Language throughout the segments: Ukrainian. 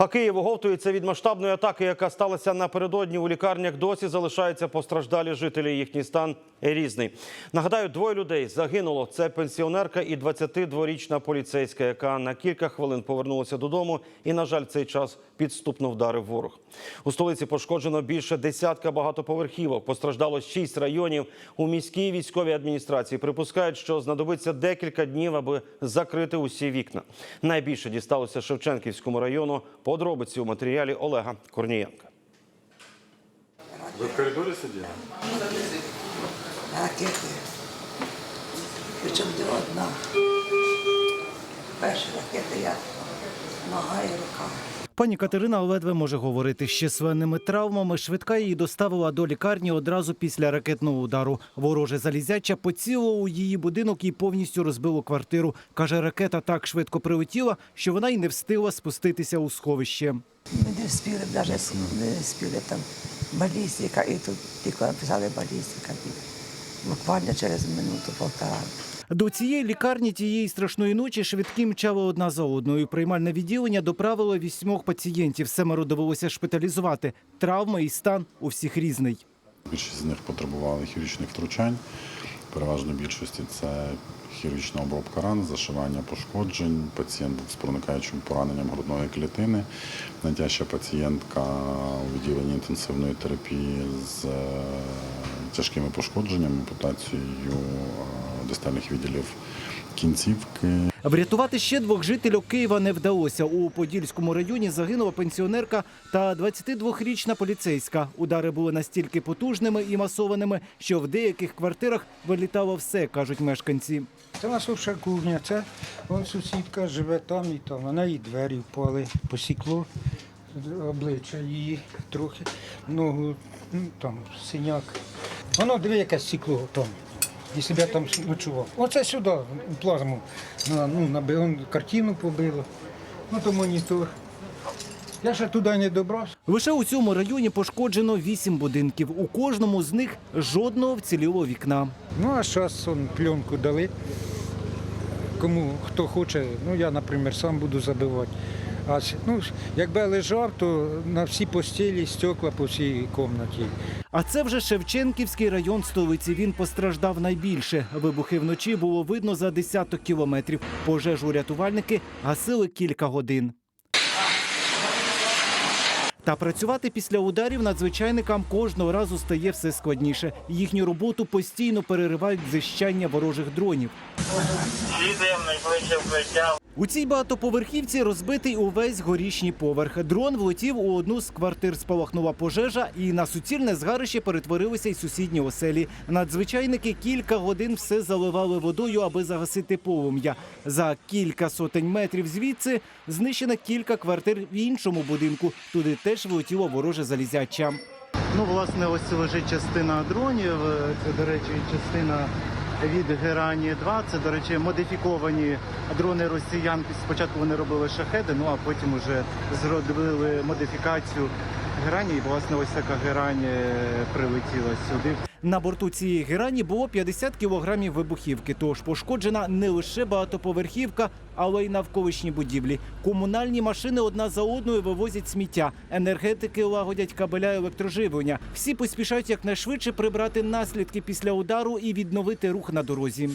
А Київ оговтується від масштабної атаки, яка сталася напередодні у лікарнях. Досі залишаються постраждалі жителі. Їхній стан різний. Нагадаю, двоє людей загинуло. Це пенсіонерка і 22-річна поліцейська, яка на кілька хвилин повернулася додому. І, на жаль, цей час підступно вдарив ворог. У столиці пошкоджено більше десятка багатоповерхівок. Постраждало шість районів. У міській військовій адміністрації припускають, що знадобиться декілька днів, аби закрити усі вікна. Найбільше дісталося Шевченківському району. Подробиці у матеріалі Олега Корнієнка. Ви в коридорі сиділи? Ракети. Причому де одна. Перша ракета я нога і рука. Пані Катерина ледве може говорити з численними травмами. Швидка її доставила до лікарні одразу після ракетного удару. Вороже залізяча поцілило у її будинок і повністю розбило квартиру. Каже, ракета так швидко прилетіла, що вона й не встигла спуститися у сховище. Ми не встигли, навіть не встигли там балістика, і тут тільки написали балістика. Буквально через минуту-полтора. До цієї лікарні тієї страшної ночі швидкі мчали одна за одною. Приймальне відділення доправило вісьмох пацієнтів. Семеро довелося шпиталізувати. Травми і стан у всіх різний. Більшість з них потребували хірургічних втручань. Переважно більшості це хірургічна обробка ран, зашивання пошкоджень. Пацієнт був з проникаючим пораненням грудної клітини. Найтяжча пацієнтка у відділенні інтенсивної терапії з е, тяжкими пошкодженнями, ампутацією е, дистальних відділів кінцівки, Врятувати ще двох жителів Києва не вдалося. У Подільському районі загинула пенсіонерка та 22-річна поліцейська. Удари були настільки потужними і масованими, що в деяких квартирах вилітало все, кажуть мешканці. Це наша кухня, це вон сусідка живе там і там. Вона їй двері впали, посікло обличчя її трохи, ногу, ну, там синяк. Воно диви, якесь сікло там. Б я там ночував. Оце сюди, плазму. На, ну, наби- он картину побило. Ну то монітор. Я ще туди не добрався. Лише у цьому районі пошкоджено вісім будинків. У кожному з них жодного вцілілого вікна. Ну а зараз он пленку дали. Кому хто хоче, ну я, наприклад, сам буду забивати. А ну, якби лежав, то на всі постілі стекла по всій кімнаті. А це вже Шевченківський район столиці. Він постраждав найбільше. Вибухи вночі було видно за десяток кілометрів. Пожежу рятувальники гасили кілька годин. Та працювати після ударів надзвичайникам кожного разу стає все складніше. Їхню роботу постійно переривають зищання ворожих дронів. Їдемо найближче вкриття. У цій багатоповерхівці розбитий увесь горішній поверх. Дрон влетів у одну з квартир. Спалахнула пожежа, і на суцільне згарище перетворилися й сусідні оселі. Надзвичайники кілька годин все заливали водою, аби загасити полум'я. За кілька сотень метрів звідси знищено кілька квартир в іншому будинку. Туди теж влетіло вороже залізяча. Ну, власне, ось лежить частина дронів. Це, до речі, частина від Герані 2 Це, до речі, модифіковані дрони росіян. Спочатку вони робили шахеди, ну а потім вже зробили модифікацію Герані. І, власне, ось така Герань е, прилетіла сюди. На борту цієї герані було 50 кілограмів вибухівки. Тож пошкоджена не лише багатоповерхівка, але й навколишні будівлі. Комунальні машини одна за одною вивозять сміття. Енергетики лагодять кабеля електроживлення. Всі поспішають якнайшвидше прибрати наслідки після удару і відновити рух на дорозі.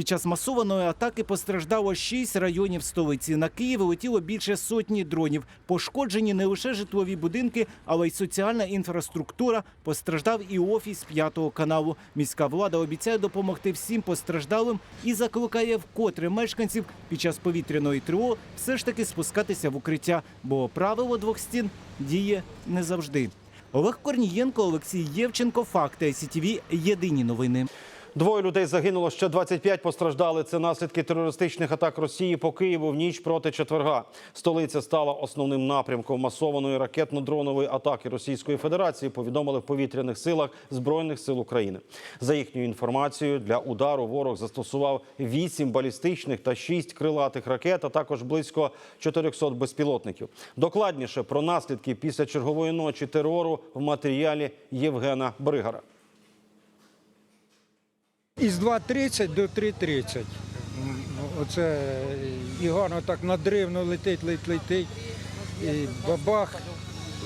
Під час масованої атаки постраждало шість районів столиці. На Київ летіло більше сотні дронів. Пошкоджені не лише житлові будинки, але й соціальна інфраструктура. Постраждав і офіс п'ятого каналу. Міська влада обіцяє допомогти всім постраждалим і закликає вкотре мешканців під час повітряної тривоги все ж таки спускатися в укриття, бо правило двох стін діє не завжди. Олег Корнієнко, Олексій Євченко, Факти СІТВ. Єдині новини. Двоє людей загинуло, ще 25 постраждали. Це наслідки терористичних атак Росії по Києву в ніч проти четверга. Столиця стала основним напрямком масованої ракетно-дронової атаки Російської Федерації. Повідомили в повітряних силах збройних сил України. За їхньою інформацією, для удару ворог застосував 8 балістичних та 6 крилатих ракет, а також близько 400 безпілотників. Докладніше про наслідки після чергової ночі терору в матеріалі Євгена Бригара. Із 2.30 до 3.30. Ну, Оце і гарно так надривно летить, летить, летить. І бабах,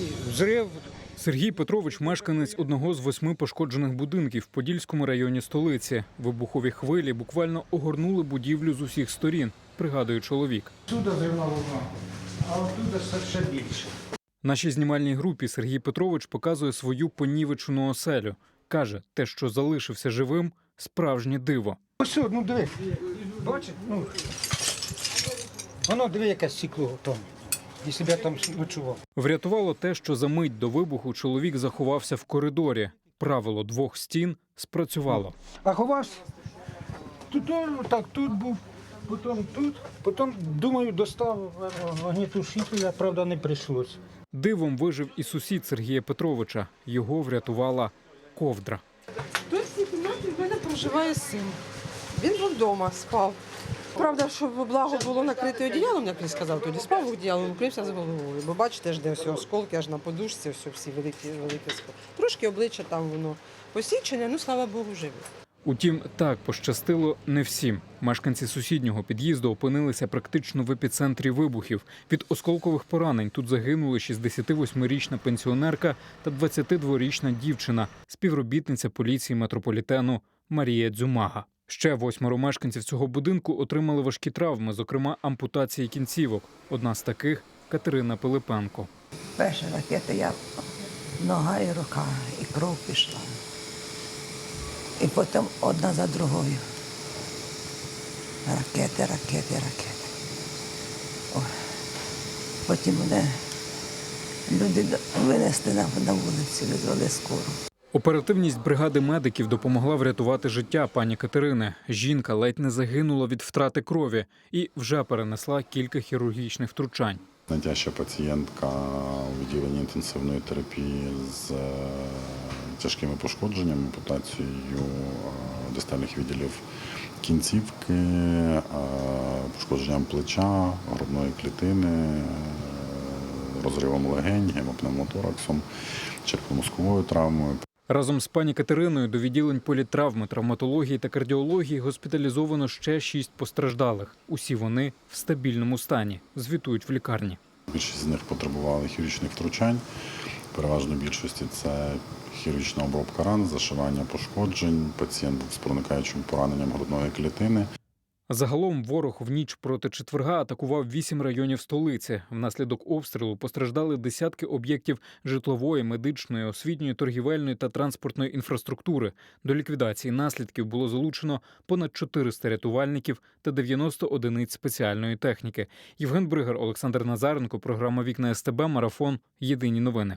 і взрив. Сергій Петрович мешканець одного з восьми пошкоджених будинків в Подільському районі столиці. Вибухові хвилі буквально огорнули будівлю з усіх сторін, пригадує чоловік. Сюди зривна волна, а оттуда ще більше. Нашій знімальній групі Сергій Петрович показує свою понівечену оселю. Каже, те, що залишився живим, справжнє диво. Ось, ну диви, бачиш, ну, воно диви, яке стекло там, б я там ночував. Врятувало те, що за мить до вибуху чоловік заховався в коридорі. Правило двох стін спрацювало. А ховався, тут, так, тут був, потім тут, потім, думаю, достав вогнетушителя, правда, не прийшлося. Дивом вижив і сусід Сергія Петровича. Його врятувала ковдра. Тут в цій кімнаті в мене проживає син. Він був вдома, спав. Правда, щоб благо було накрити одіялом, як він сказав, тоді спав одіялом, укрився з головою. Бо бачите ж, де всі осколки, аж на подушці, все, всі великі, великі осколки. Трошки обличчя там воно посічене, ну слава Богу, живе. Утім, так пощастило не всім. Мешканці сусіднього під'їзду опинилися практично в епіцентрі вибухів. Від осколкових поранень тут загинули 68-річна пенсіонерка та 22-річна дівчина, співробітниця поліції метрополітену Марія Дзюмага. Ще восьмеро мешканців цього будинку отримали важкі травми, зокрема ампутації кінцівок. Одна з таких Катерина Пилипенко. Перша ракета я нога і рука, і кров пішла. І потім одна за другою. Ракети, ракети, ракети. Ой. Потім мене люди винесли на вулицю, визвали скору. Оперативність бригади медиків допомогла врятувати життя пані Катерини. Жінка ледь не загинула від втрати крові і вже перенесла кілька хірургічних втручань. Найтяжча пацієнтка у відділенні інтенсивної терапії з е, тяжкими пошкодженнями, ампутацією е, дистальних відділів кінцівки, е, пошкодженням плеча, грудної клітини, розривом легень, гемопневмотораксом, черепно-мозковою травмою. Разом з пані Катериною до відділень політравми, травматології та кардіології госпіталізовано ще шість постраждалих. Усі вони в стабільному стані. Звітують в лікарні. Більшість з них потребували хірургічних втручань. Переважно більшості це хірургічна обробка ран, зашивання пошкоджень, пацієнт з проникаючим пораненням грудної клітини. Загалом ворог в ніч проти четверга атакував вісім районів столиці. Внаслідок обстрілу постраждали десятки об'єктів житлової, медичної, освітньої, торгівельної та транспортної інфраструктури. До ліквідації наслідків було залучено понад 400 рятувальників та 90 одиниць спеціальної техніки. Євген Бригар, Олександр Назаренко, програма Вікна СТБ, Марафон. Єдині новини.